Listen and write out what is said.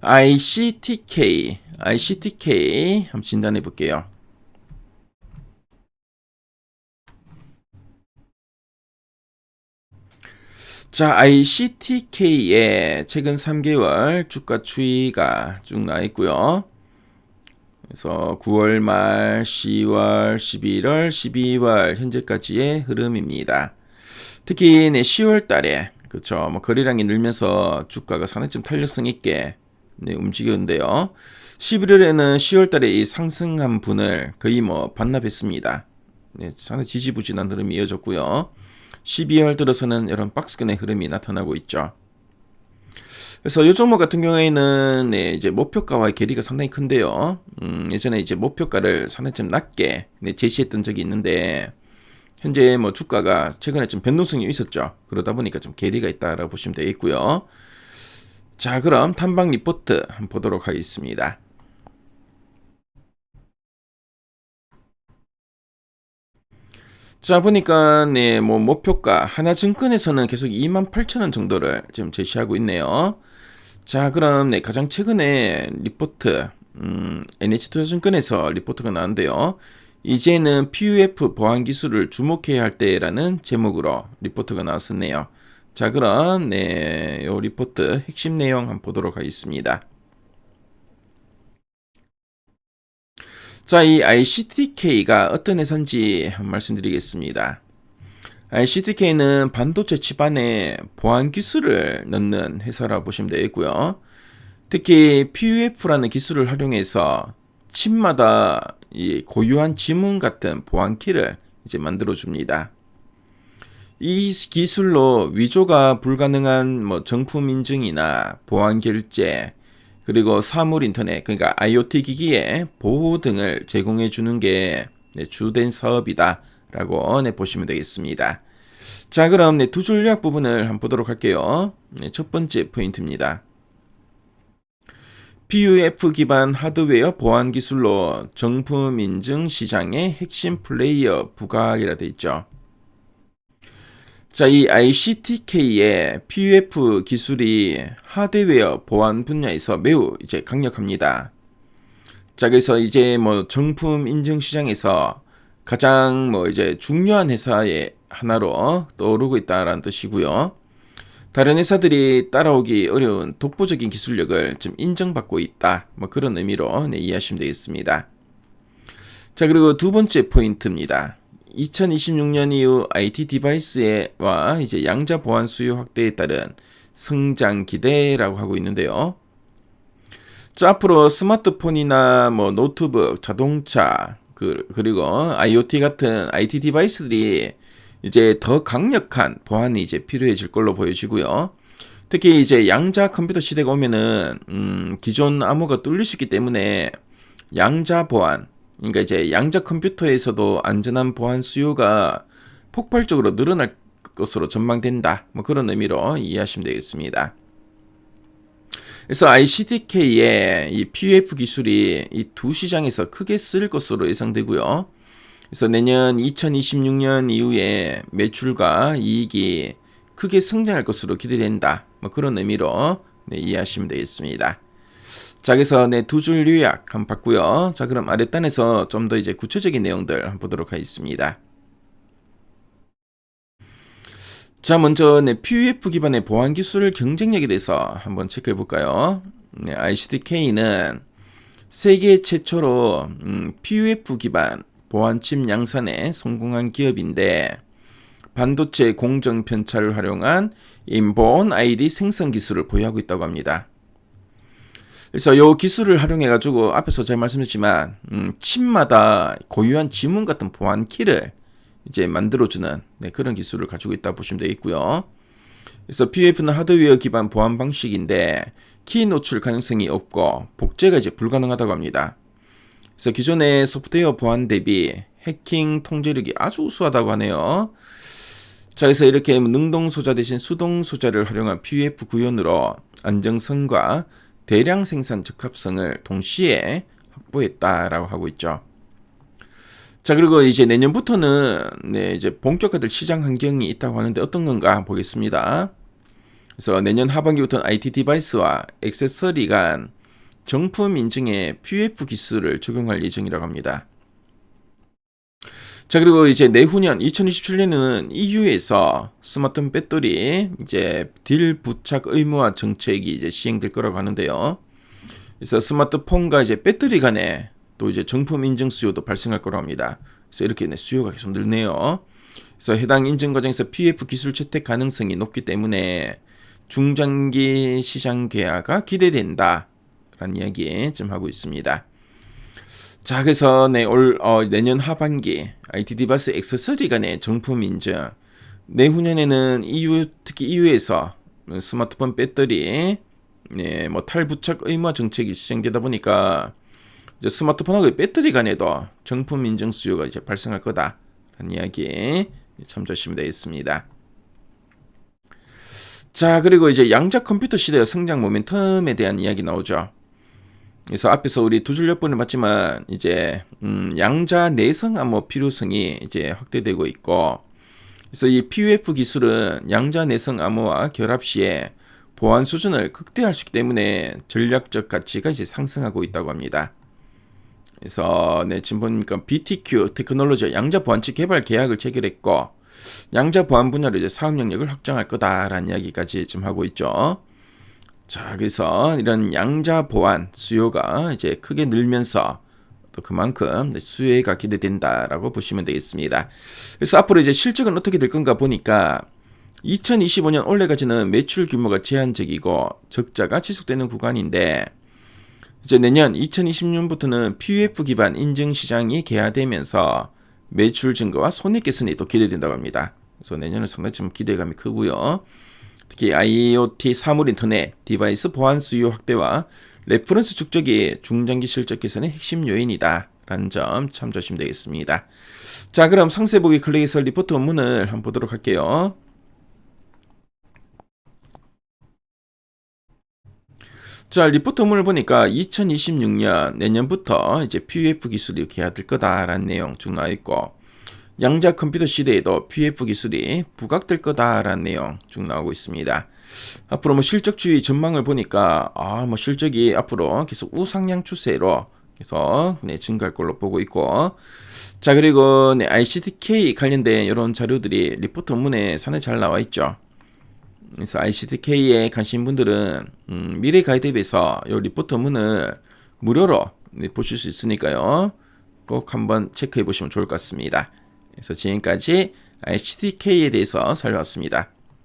ICTK, ICTK 한번 진단해 볼게요. 자, ICTK의 최근 3개월 주가 추이가 쭉 나와 있고요. 그래서 9월 말, 10월, 11월, 12월 현재까지의 흐름입니다. 특히 네, 10월 달에 그렇죠. 뭐 거래량이 늘면서 주가가 상당히 좀 탄력성 있게 네, 움직였는데요. 11월에는 10월 달에 이 상승한 분을 거의 뭐 반납했습니다. 네, 상당히 지지부진한 흐름이 이어졌고요. 12월 들어서는 이런 박스권의 흐름이 나타나고 있죠. 그래서 이 종목 같은 경우에는 네, 이제 목표가와의 괴리가 상당히 큰데요. 음, 예전에 이제 목표가를 상당히 좀 낮게 네, 제시했던 적이 있는데 현재 뭐 주가가 최근에 좀 변동성이 있었죠. 그러다 보니까 좀 괴리가 있다라고 보시면 되겠고요. 자, 그럼 탐방 리포트 한번 보도록 하겠습니다. 자, 보니까, 네, 뭐, 목표가, 하나증권에서는 계속 28,000원 정도를 지금 제시하고 있네요. 자, 그럼, 네, 가장 최근에 리포트, 음, NH투자증권에서 리포트가 나왔는데요. 이제는 PUF 보안 기술을 주목해야 할 때라는 제목으로 리포트가 나왔었네요. 자, 그럼, 네, 요 리포트 핵심 내용 한번 보도록 하겠습니다. 자, 이 ICTK가 어떤 회사인지 말씀드리겠습니다. ICTK는 반도체 칩안에 보안 기술을 넣는 회사라고 보시면 되겠고요. 특히 PUF라는 기술을 활용해서 칩마다 이 고유한 지문 같은 보안 키를 이제 만들어 줍니다. 이 기술로 위조가 불가능한 뭐 정품 인증이나 보안 결제, 그리고 사물 인터넷, 그러니까 IoT 기기의 보호 등을 제공해 주는 게 네, 주된 사업이다라고 네, 보시면 되겠습니다. 자, 그럼 네, 두줄 요약 부분을 한번 보도록 할게요. 네, 첫 번째 포인트입니다. PUF 기반 하드웨어 보안 기술로 정품 인증 시장의 핵심 플레이어 부각이라 되어 있죠. 자, 이 ICTK의 PUF 기술이 하드웨어 보안 분야에서 매우 이제 강력합니다. 자, 그래서 이제 뭐 정품 인증 시장에서 가장 뭐 이제 중요한 회사의 하나로 떠오르고 있다라는 뜻이고요. 다른 회사들이 따라오기 어려운 독보적인 기술력을 좀 인정받고 있다. 뭐 그런 의미로 네, 이해하시면 되겠습니다. 자, 그리고 두 번째 포인트입니다. 2026년 이후 IT 디바이스와 이제 양자 보안 수요 확대에 따른 성장 기대라고 하고 있는데요. 자, 앞으로 스마트폰이나 뭐 노트북, 자동차, 그, 그리고 IoT 같은 IT 디바이스들이 이제 더 강력한 보안이 이제 필요해질 걸로 보여지고요. 특히 이제 양자 컴퓨터 시대가 오면은 음, 기존 암호가 뚫릴 수 있기 때문에 양자 보안, 그러니까 이제 양자 컴퓨터에서도 안전한 보안 수요가 폭발적으로 늘어날 것으로 전망된다. 뭐 그런 의미로 이해하시면 되겠습니다. 그래서 ICDK의 이 PUF 기술이 이 두 시장에서 크게 쓸 것으로 예상되고요. 그래서 내년 2026년 이후에 매출과 이익이 크게 성장할 것으로 기대된다. 뭐 그런 의미로 네, 이해하시면 되겠습니다. 자, 그래서 네, 두 줄 요약 한번 봤고요. 자, 그럼 아랫단에서 좀 더 이제 구체적인 내용들 한번 보도록 하겠습니다. 자, 먼저 네, PUF 기반의 보안 기술 경쟁력에 대해서 한번 체크해 볼까요? 네, ICDK는 세계 최초로 음, PUF 기반 보안칩 양산에 성공한 기업인데 반도체 공정 편차를 활용한 인본 아이디 생성 기술을 보유하고 있다고 합니다. 그래서 이 기술을 활용해 가지고 앞에서 제가 말씀드렸지만 음, 칩마다 고유한 지문 같은 보안 키를 이제 만들어주는 네, 그런 기술을 가지고 있다 보시면 되겠고요. 그래서 PF는 하드웨어 기반 보안 방식인데 키 노출 가능성이 없고 복제가 이제 불가능하다고 합니다. 그래서 기존의 소프트웨어 보안 대비 해킹 통제력이 아주 우수하다고 하네요. 자, 그래서 이렇게 능동 소자 대신 수동 소자를 활용한 PUF 구현으로 안정성과 대량 생산 적합성을 동시에 확보했다라고 하고 있죠. 자, 그리고 이제 내년부터는 네, 이제 본격화될 시장 환경이 있다고 하는데 어떤 건가 보겠습니다. 그래서 내년 하반기부터 IT 디바이스와 액세서리 간 정품 인증에 PUF 기술을 적용할 예정이라고 합니다. 자, 그리고 이제 내후년 2027년에는 EU에서 스마트폰 배터리 이제 딜 부착 의무화 정책이 이제 시행될 거라고 하는데요. 그래서 스마트폰과 이제 배터리 간에 또 이제 정품 인증 수요도 발생할 거라고 합니다. 그래서 이렇게 네, 수요가 계속 늘네요. 그래서 해당 인증 과정에서 PF 기술 채택 가능성이 높기 때문에 중장기 시장 계약가 기대된다. 라는 이야기 좀 하고 있습니다. 자, 그래서 네, 올 어, 내년 하반기 IT 디바이스 액세서리 간의 정품 인증 내후년에는 EU 특히 EU에서 스마트폰 배터리 네, 뭐 탈부착 의무화 정책이 시행되다 보니까 이제 스마트폰하고 배터리 간에도 정품 인증 수요가 이제 발생할 거다라는 이야기 참조하시면 되겠습니다. 자, 그리고 이제 양자 컴퓨터 시대의 성장 모멘텀에 대한 이야기 나오죠. 그래서 앞에서 우리 두줄몇 번을 봤지만 이제 음, 양자 내성 암호 필요성이 이제 확대되고 있고 그래서 이 PUF 기술은 양자 내성 암호와 결합 시에 보안 수준을 극대화할 수 있기 때문에 전략적 가치가 이제 상승하고 있다고 합니다. 그래서 네, 지금 보니까 BTQ 테크놀로지 양자 보안치 개발 계약을 체결했고 양자 보안 분야로 이제 사업 영역을 확장할 거다라는 이야기까지 지금 하고 있죠. 자, 그래서 이런 양자 보안 수요가 이제 크게 늘면서 또 그만큼 네, 수혜가 기대된다라고 보시면 되겠습니다. 그래서 앞으로 이제 실적은 어떻게 될 건가 보니까 2025년 올해까지는 매출 규모가 제한적이고 적자가 지속되는 구간인데 이제 내년 2026년부터는 PUF 기반 인증 시장이 개화되면서 매출 증가와 손익 개선이 또 기대된다고 합니다. 그래서 내년은 상당히 좀 기대감이 크고요. 특히 IoT 사물 인터넷 디바이스 보안 수요 확대와 레퍼런스 축적이 중장기 실적 개선의 핵심 요인이다. 라는 점 참조하시면 되겠습니다. 자, 그럼 상세 보기 클릭해서 리포트 원문을 한번 보도록 할게요. 자, 리포트 원문을 보니까 2026년 내년부터 이제 PUF 기술이 개화될 거다라는 내용 쭉 나와 있고 양자 컴퓨터 시대에도 PF 기술이 부각될 거다라는 내용 쭉 나오고 있습니다. 앞으로 뭐 실적 주의 전망을 보니까 아 뭐 실적이 앞으로 계속 우상향 추세로 계속 네, 증가할 걸로 보고 있고 자 그리고 네, ICTK 관련된 이런 자료들이 리포트 문에 산에 잘 나와 있죠. 그래서 ICTK에 관심 분들은 음, 미래 가이드앱에서 이 리포트 문을 무료로 네, 보실 수 있으니까요. 꼭 한번 체크해 보시면 좋을 것 같습니다. 그래서 지금까지 HTK에 대해서 살펴봤습니다.